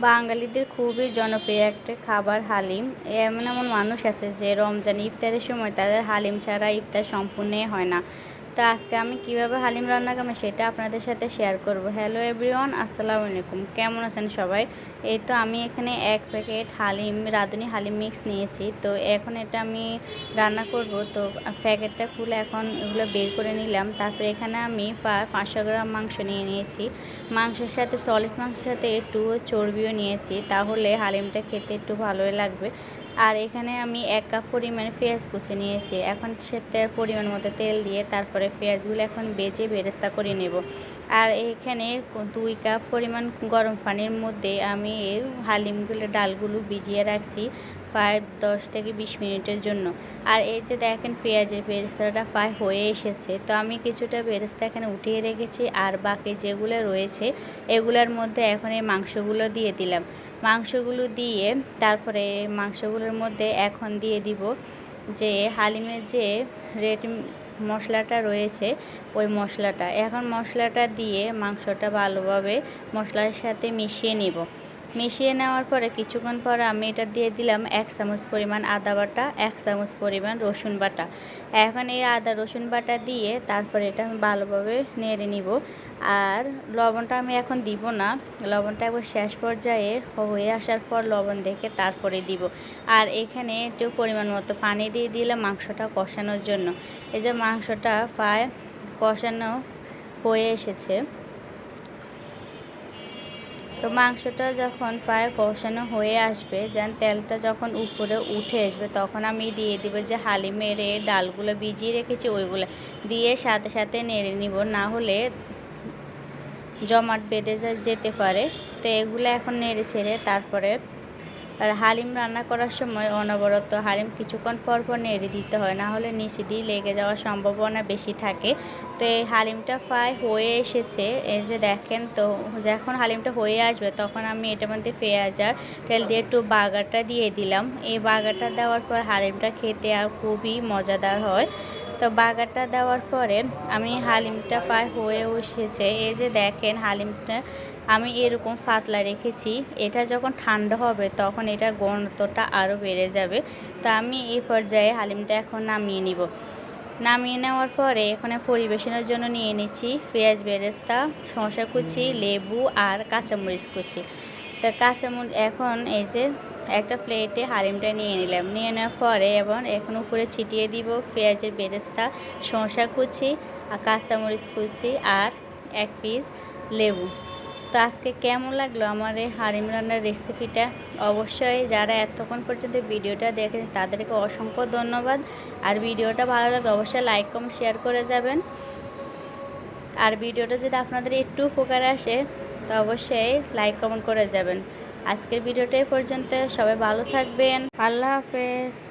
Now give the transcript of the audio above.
বাঙালিদের খুবই জনপ্রিয় একটা খাবার হালিম। এমন এমন মানুষ আছে যে রমজান ইফতারের সময় তাদের হালিম ছাড়া ইফতার সম্পূর্ণই হয় না। তো আজকে আমি কীভাবে হালিম রান্না করব সেটা আপনাদের সাথে শেয়ার করব। হ্যালো এভরিওয়ান আসসালামু আলাইকুম। কেমন আছেন সবাই? এই তো আমি এখানে এক প্যাকেট হালিম, রাঁধুনি হালিম মিক্স নিয়েছি। তো এখন এটা আমি রান্না করব। তো প্যাকেটটা খুলে এখন এগুলো বের করে নিলাম। তারপরে এখানে আমি পাঁচশো গ্রাম মাংস নিয়ে নিয়েছি। মাংসের সাথে সলিড মাংসের সাথে একটু চর্বিও নিয়েছি। তাহলে হালিমটা খেতে একটু ভালোই লাগবে। আর এখানে আমি এক কাপ পরিমাণে পেঁয়াজ কুচি নিয়েছি। এখন সেতে পরিমাণ মতো তেল দিয়ে তারপরে পেঁয়াজগুলো এখন বেজে বেরেস্তা করে নেব। আর এখানে দুই কাপ পরিমাণ গরম পানির মধ্যে আমি হালিমগুলো, ডালগুলো ভিজিয়ে রাখছি প্রায় দশ থেকে বিশ মিনিটের জন্য। আর এই যে দেখেন পেঁয়াজের বেরেস্তাটা প্রায় হয়ে এসেছে। তো আমি কিছুটা বেরেস্তা এখানে উঠিয়ে রেখেছি আর বাকি যেগুলো রয়েছে এগুলোর মধ্যে এখন এই মাংসগুলো দিয়ে দিলাম। মাংসগুলো দিয়ে তারপরে মাংসগুলোর মধ্যে এখন দিয়ে দিব যে হালিমের যে রেড মশলাটা রয়েছে, ওই মশলাটা। এখন মশলাটা দিয়ে মাংসটা ভালোভাবে মশলার সাথে মিশিয়ে নিব। মিশিয়ে নেওয়ার পরে কিছুক্ষণ পর আমি এটা দিয়ে দিলাম এক চামচ পরিমাণ আদা বাটা, এক চামচ পরিমাণ রসুন বাটা। এখন এই আদা, রসুন বাটা দিয়ে তারপরে এটা আমি ভালোভাবে নেড়ে নিব। আর লবণটা আমি এখন দিব না। লবণটা একবার শেষ পর্যায়ে হয়ে আসার পর লবণ দেখে তারপরে দিব। আর এখানে একটু পরিমাণ মতো পানি দিয়ে দিলাম মাংসটা কষানোর জন্য। এই যে মাংসটা প্রায় কষানো হয়ে এসেছে। তো মাংসটা যখন প্রায় কষানো হয়ে আসবে দেন তেলটা যখন উপরে উঠে আসবে, তখন আমি দিয়ে দিব যে হালি মেরে ডালগুলো ভিজিয়ে রেখেছি, ওইগুলো দিয়ে সাথে সাথে নেড়ে নিব। না হলে জমাট বেঁধে যেতে পারে। তো এগুলো এখন নেড়ে ছেড়ে তারপরে আর হালিম রান্না করার সময় অনবরত হালিম কিছুক্ষণ পর পর নেড়ে দিতে হয়, না হলে নিচে দিয়ে লেগে যাওয়ার সম্ভাবনা বেশি থাকে। তো এই হালিমটা প্রায় হয়ে এসেছে। এই যে দেখেন তো, যখন হালিমটা হয়ে আসবে তখন আমি এটার মধ্যে পেঁয়াজ আর তেল দিয়ে একটু বাগারটা দিয়ে দিলাম। এই বাগারটা দেওয়ার পর হালিমটা খেতে আর খুবই মজাদার হয়। তো বাগারটা দেওয়ার পরে আমি হালিমটা প্রায় হয়ে এসেছে এই যে দেখেন হালিমটা আমি এরকম পাতলা রেখেছি। এটা যখন ঠান্ডা হবে তখন এটা গন্ধটা আরও বেড়ে যাবে। তো আমি এই পর্যায়ে হালিমটা এখন নামিয়ে নিব। নামিয়ে নেওয়ার পরে এখানে পরিবেশনের জন্য নিয়ে নিচ্ছি পেঁয়াজ বেরেস্তা শসা কুচি লেবু আর কাঁচামরিচ কুচি। তো কাঁচামরিচ এখন এই যে একটা প্লেটে হালিমটা নিয়ে নিলাম। নিয়ে নেওয়ার পরে এবং এখন উপরে ছিটিয়ে দিব পেঁয়াজের বেরেস্তা, শসা কুচি, আর কাঁচামরিচ কুচি আর এক পিস লেবু। তো আজকে কেমন লাগল আমার এই হারিম রান্নার রেসিপিটা? অবশ্যই যারা এতক্ষণ পর্যন্ত ভিডিওটা দেখেন তাদেরকে অসংখ্য ধন্যবাদ। আর ভিডিওটা ভালো লাগলে অবশ্যই লাইক, কমেন্ট, শেয়ার করে যাবেন। আর ভিডিওটা যদি আপনাদের একটু উপকার আসে, তো অবশ্যই লাইক, কমেন্ট করে যাবেন। আজকের ভিডিওটা পর্যন্ত। সবাই ভালো থাকবেন। আল্লাহ হাফেজ।